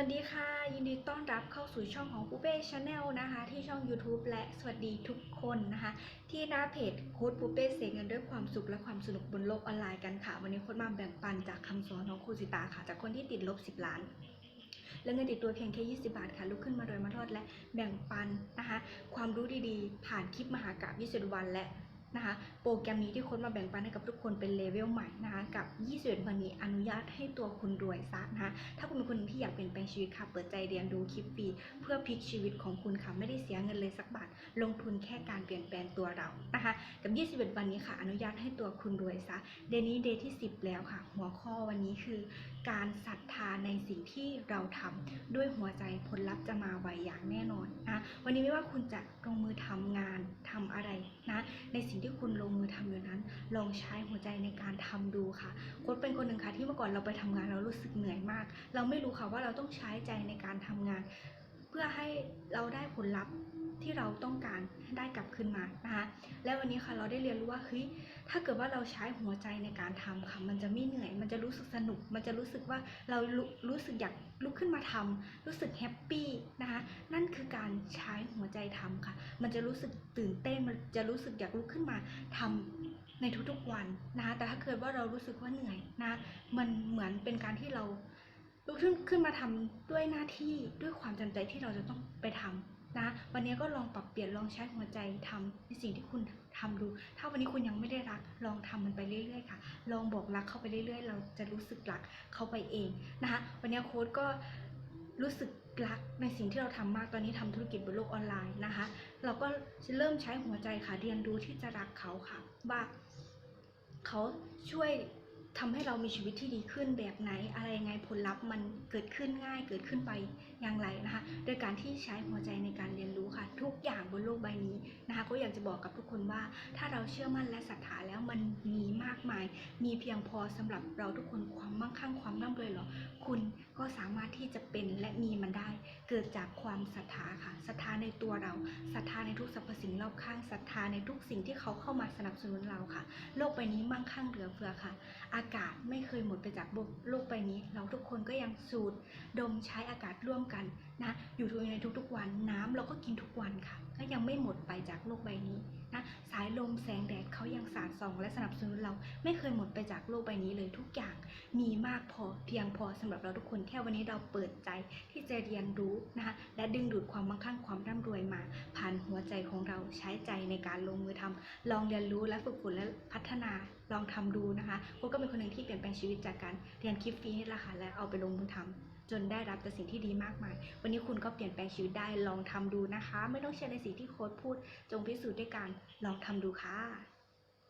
วัสดีค่ะ ยินดีต้อนรับเข้าสู่ช่องของปูเป้ชาแนลนะคะ ที่ช่อง YouTube และสวัสดีทุกคนนะคะ ที่หน้าเพจโค้ดปูเป้เสกเงินด้วยความสุขและความสนุกบนโลกออนไลน์กันค่ะ วันนี้โค้ดมาแบ่งปันจากคำสอนของครูสิตาค่ะ จากคนที่ติดลบ 10 ล้านและเงินติดตัวเพียงแค่ 20 บาทค่ะ ลุกขึ้นมาโดยมาทอดและแบ่งปันนะคะ ความรู้ดีๆ ผ่านคลิปมหากราบ20วันและ นะคะ โปรแกรมนี้ที่โค้ดมาแบ่งปันให้กับทุกคนเป็นเลเวลใหม่นะคะ กับ 21 วันนี้อนุญาตให้ตัวคุณรวยซะนะคะ ถ้าคุณเป็นคนหนึ่งที่อยากเปลี่ยนแปลงชีวิตค่ะ เปิดใจเรียนดูคลิปฟรีเพื่อพลิกชีวิตของคุณค่ะ ไม่ได้เสียเงินเลยสักบาท ลงทุนแค่การเปลี่ยนแปลงตัวเรานะคะ กับ 21 วันนี้ค่ะ อนุญาตให้ตัวคุณรวยซะ เดย์นี้เดย์ที่ 10 แล้วค่ะ หัวข้อวันนี้คือ การศรัทธาในสิ่งที่เราทำด้วยหัวใจผลลัพธ์จะมาไวอย่างแน่นอนนะ วันนี้ไม่ว่าคุณจะลงมือทำงานทำอะไรนะ ในสิ่งที่ที่คุณลงมือทำอยู่นั้น ลองใช้หัวใจในการทำดูค่ะโค้ดเป็นคนหนึ่งค่ะที่เมื่อก่อนเราไปทำงานเรารู้สึกเหนื่อยมาก เราไม่รู้ค่ะว่าเราต้องใช้ใจในการทำงาน เพื่อให้เราได้ผลลัพธ์ที่เราต้องการได้กลับคืนมานะคะและวันนี้ค่ะเราได้เรียนรู้ว่าเฮ้ยถ้าเกิดว่าเราใช้หัวใจในการทำค่ะมันจะไม่เหนื่อย มันจะรู้สึกสนุก มันจะรู้สึกว่าเรารู้รู้สึกอยากลุกขึ้นมาทำรู้สึกแฮปปี้ะนั่นคือการใช้หัวใจทำค่ะ มันจะรู้สึกตื่นเต้น มันจะรู้สึกอยากลุกขึ้นมาทำในทุกๆวันนะคะแต่ถ้าเกิดว่าเรารู้สึกว่าเหนื่อยนะ มันเหมือนเป็นการที่เราลุกขึ้นขึ้นมาทำด้วยหน้าที่ด้วยความจำใจที่เราจะต้องไปทำนะ วันนี้ก็ลองปรับเปลี่ยนลองใช้หัวใจทำในสิ่งที่คุณทำดู ถ้าวันนี้คุณยังไม่ได้รัก ลองทำมันไปเรื่อยๆค่ะ ลองบอกรักเข้าไปเรื่อยๆ เราจะรู้สึกรักเข้าไปเองนะคะ วันนี้โค้ดก็ รู้สึกรักในสิ่งที่เราทำมากตอนนี้ทำธุรกิจบนโลกออนไลน์นะคะ เราก็จะเริ่มใช้หัวใจค่ะเรียนรู้ที่จะรักเขาค่ะ ว่าเขาช่วยทำให้เรามีชีวิตที่ดีขึ้นแบบไหน อะไรยังไงผลลัพธ์มันเกิดขึ้นง่ายเกิดขึ้นไปอย่างไรนะคะ โดยการที่ใช้หัวใจในการเรียนรู้ค่ะ ทุกอย่างบนโลกใบนี้นะคะ ก็อยากจะบอกกับทุกคนว่า ถ้าเราเชื่อมั่นและศรัทธาแล้วมันมีมากมาย มีเพียงพอสำหรับเราทุกคนความมั่งคั่งความร่ำรวยหรอ คุณก็สามารถที่จะเป็นและ กิดจากความศรัทธาค่ะศรัทธาในตัวเราศรัทธาในทุกสรรพสิ่งรอบข้างศรัทธาในทุกสิ่งที่เขาเข้ามาสนับสนุนเราค่ะ โลกใบนี้มั่งคั่งเหลือเฟือค่ะ อากาศไม่เคยหมดไปจากโลกใบนี้ เราทุกคนก็ยังสูดดมใช้อากาศร่วมกันนะอยู่ในทุกๆวันน้ำ เราก็กินทุกวันค่ะ ก็ยังไม่หมดไปจากโลกใบนี้นะสายลมแสงแดดเขายังสาดส่อง และสนับสนุนเราไม่เคยหมดไปจากโลกใบนี้เลยทุกอย่างมีมากพอเพียงพอสำหรับเราทุกคนแค่วันนี้เราเปิดใจที่จะเรียนรู้นะคะและดึงดูดความมั่งคั่งความร่ำรวยมา ผ่านหัวใจของเราใช้ใจในการลงมือทำลองเรียนรู้และฝึกฝนและพัฒนาลองทำดูนะคะโค้ชก็เป็นคนหนึ่งที่เปลี่ยนแปลงชีวิตจากการเรียนคลิปฟรีนี่แหละค่ะและเอาไปลงมือทำ จนได้รับแต่สิ่งที่ดีมากมาย วันนี้คุณก็เปลี่ยนแปลงชีวิตได้ลองทำดูนะคะ ไม่ต้องเชื่อในสิ่งที่โค้ชพูด จงพิสูจน์ด้วยการลองทำดูค่ะ